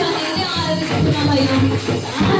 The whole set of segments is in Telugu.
అనేది ఆరోగ్యం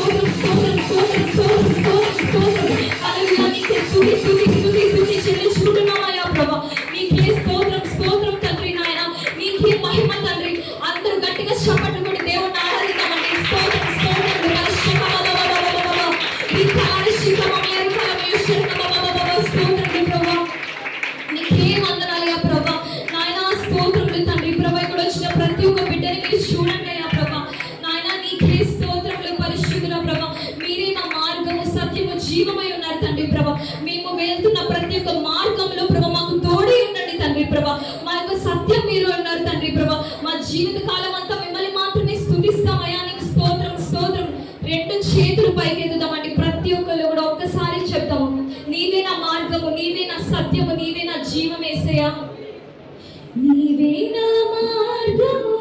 రెండు చేతులు పైకెత్తుదామండి. ప్రతి ఒక్కళ్ళు కూడా ఒక్కసారి చెప్తాము. నీవే నా మార్గము నీవే నా సత్యము నీవే నా జీవం వేసేయా నీవే నా మార్గము.